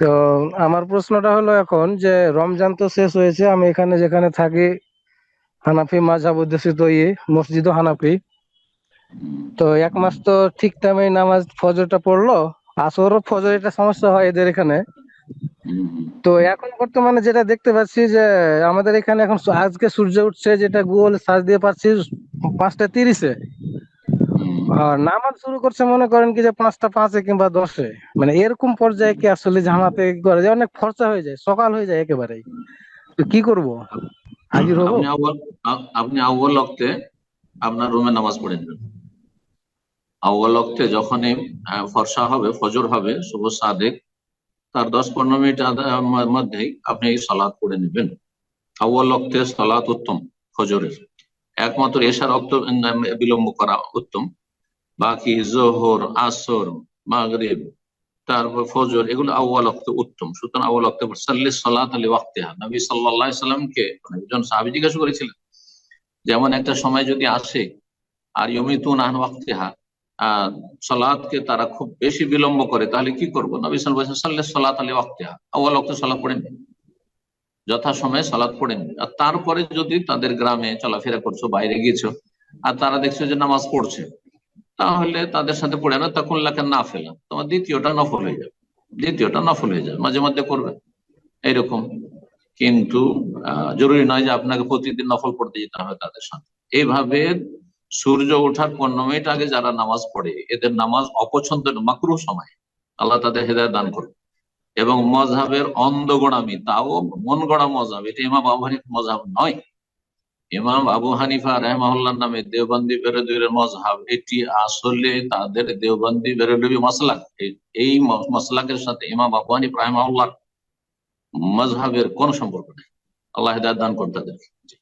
তো আমার প্রশ্নটা হলো এখন যে রমজান তো শেষ হয়েছে, আমি এখানে যেখানে থাকি, হানাফি মাঝহাব অধ্যুষিত ইয়ে মসজিদ হানাফি। তো এক মাস তো ঠিক টাইমে নামাজ ফজরটা পড়ল আসর ফজর এটা সমস্যা হয় এদের এখানে। তো এখন বর্তমানে যেটা দেখতে পাচ্ছি যে আমাদের এখানে এখন আজকে সূর্য উঠছে যেটা গুগল সার্চ দিয়ে পাচ্ছি পাঁচটা তিরিশে। নামাজ শুরু করছে মনে করেন কি যে পাঁচটা পাঁচে কিংবা দশে। মানে এরকম পর্যায়ে কি আসলে জামাতে করে? যে অনেক খরচা হয়ে যায় সকাল হয়ে যায় একেবারেই। তো কি করব? হাজির হব? আপনি আউ্বাল অক্তে আপনার রুমে নামাজ পড়ে নেবেন। আউ্বাল অক্তে যখনই ফর্সা হবে ফজর হবে শুভ সাদেক তার দশ পনেরো মিনিট মধ্যেই আপনি এই সালাদ পড়ে নেবেন। আউ্বাল অক্তে সালাত উত্তম ফজরের। একমাত্র এশার অক্ত বিলম্ব করা উত্তম। বাকি জোহর, আসর, মাগরিব, তারপর ফজর, এগুলো আউ্বাল অক্ত উত্তম। সুতরাং আউ্বাল অক্তে সাল্লি সালাত আলী ওয়াক্তিহা। নবী সাল্লাহ সাল্লামকে একজন সাহাবী জিজ্ঞাসা করেছিলেন, যেমন একটা সময় যদি আসে, আর ইয়মিতুন আহন ওয়াক্তিহা সালাদকে তারা খুব বেশি বিলম্ব করে, তাহলে কি করব? নবী সাল্লাহ সাল্লাহ সালাত আলী ওয়াক্তিহা। আউ্বাল অক্তে সালাদ পড়েন যথা সময়ে সালাদ পড়েন আর তারপরে যদি তাদের গ্রামে চলাফেরা করছ, বাইরে গিয়েছো, আর তারা দেখছ যে নামাজ পড়ছে, তাহলে তাদের সাথে পড়ে না, তখন লেখা না ফেলা তোমার দ্বিতীয়টা নফল হয়ে যাবে। দ্বিতীয়টা নফল হয়ে যাবে। মাঝে মধ্যে করবে। এইরকম। কিন্তু জরুরি নয় যে আপনাকে প্রতিদিন নফল পড়তে যেতে হবে তাদের সাথে। এইভাবে সূর্য ওঠার পনেরো মিনিট আগে যারা নামাজ পড়ে, এদের নামাজ অপছন্দের মাকরু সময়। আল্লাহ তাদের হেদায় দান করবে এবং মজহাবের অন্ধ গোড়ামি তাও মন গড়া মজাব এটা ইমাম আবু হানিফ মজাব নয়। ইমাম আবু হানিফা রহমাহুল্লাহ নামে দেওবন্দি বেরোদুর মজহাব এটি আসলে তাদের দেওবন্দি বেরোডবি মাসলাক। এই- এই ম- মাসলাকের সাথে ইমাম আবু হানিফ রহমাহুল্লাহ মজহাবের কোন সম্পর্ক নেই। আল্লাহ দান করতে তাদেরকে।